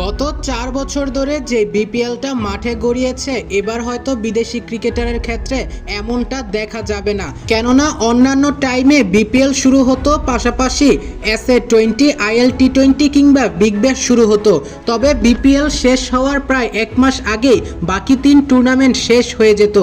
গত চার বছর ধরে যে বিপিএলটা মাঠে গড়িয়েছে, এবার হয়তো বিদেশি ক্রিকেটারের ক্ষেত্রে এমনটা দেখা যাবে না। কেননা অন্যান্য টাইমে বিপিএল শুরু হতো, পাশাপাশি S A twenty, IL T twenty কিংবা বিগ ব্যাশ শুরু হতো। তবে বিপিএল শেষ হওয়ার প্রায় এক মাস আগেই বাকি তিন টুর্নামেন্ট শেষ হয়ে যেত।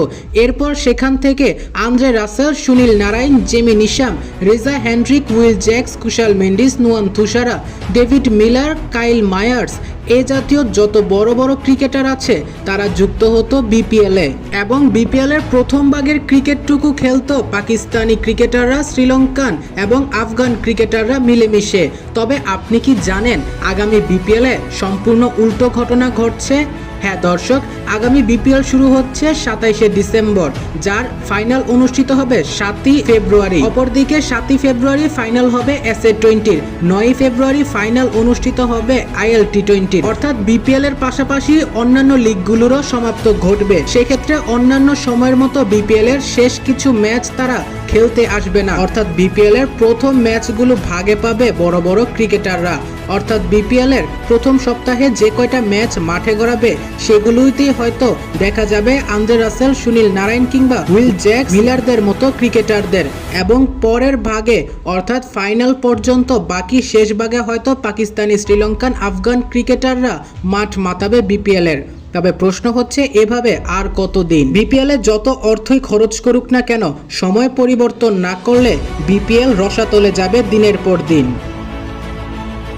এরপর সেখান থেকে Andre Russell, Sunil Narine, Jimmy Neesham, Reeza Hendricks Will Jacks, Kusal Mendis, Nuwan Thushara David Miller, Kyle Mayers এ জাতীয় যত বড় বড় ক্রিকেটার আছে, তারা যুক্ত হতো বিপিএলে এবং বিপিএলের প্রথম ভাগের ক্রিকেটটুকু খেলতো পাকিস্তানি ক্রিকেটাররা, শ্রীলঙ্কান এবং আফগান ক্রিকেটাররা মিলেমিশে। তবে আপনি কি জানেন, আগামী বিপিএলে সম্পূর্ণ উল্টো ঘটনা ঘটছে? হ্যাঁ দর্শক, আগামী বিপিএল শুরু হচ্ছে সাতাইশে ডিসেম্বর, যার ফাইনাল অনুষ্ঠিত হবে সাতই ফেব্রুয়ারি। অপরদিকে সাতই ফেব্রুয়ারি ফাইনাল হবে এস এ টোয়েন্টির, নয়ই ফেব্রুয়ারি ফাইনাল অনুষ্ঠিত হবে আইএল টি টোয়েন্টি অর্থাৎ বিপিএল এর পাশাপাশি অন্যান্য লিগগুলোরও সমাপ্ত ঘটবে। সেক্ষেত্রে অন্যান্য সময়ের মতো বিপিএল এর শেষ কিছু ম্যাচ তারা খেলতে আসবে না। অর্থাৎ বিপিএল এর প্রথম ম্যাচগুলো ভাগে পাবে বড় বড় ক্রিকেটাররা। অর্থাৎ বিপিএল এর প্রথম সপ্তাহে যে কয়টা ম্যাচ মাঠে গড়াবে সেগুলোতেই হয়তো দেখা যাবে আন্দ্রে রাসেল, সুনীল নারায়ণ কিংবা উইল জ্যাক মিলারদের মতো ক্রিকেটারদের। এবং পরের ভাগে, অর্থাৎ ফাইনাল পর্যন্ত বাকি শেষ ভাগে হয়তো পাকিস্তানি শ্রীলঙ্কান, আফগান ক্রিকেটাররা মাঠ মাতাবে বিপিএল এর তবে প্রশ্ন হচ্ছে, এভাবে আর কতদিন? বিপিএল যত অর্থই খরচ করুক না কেন, সময় পরিবর্তন না করলে বিপিএল রসাতলে যাবে দিনের পর দিন।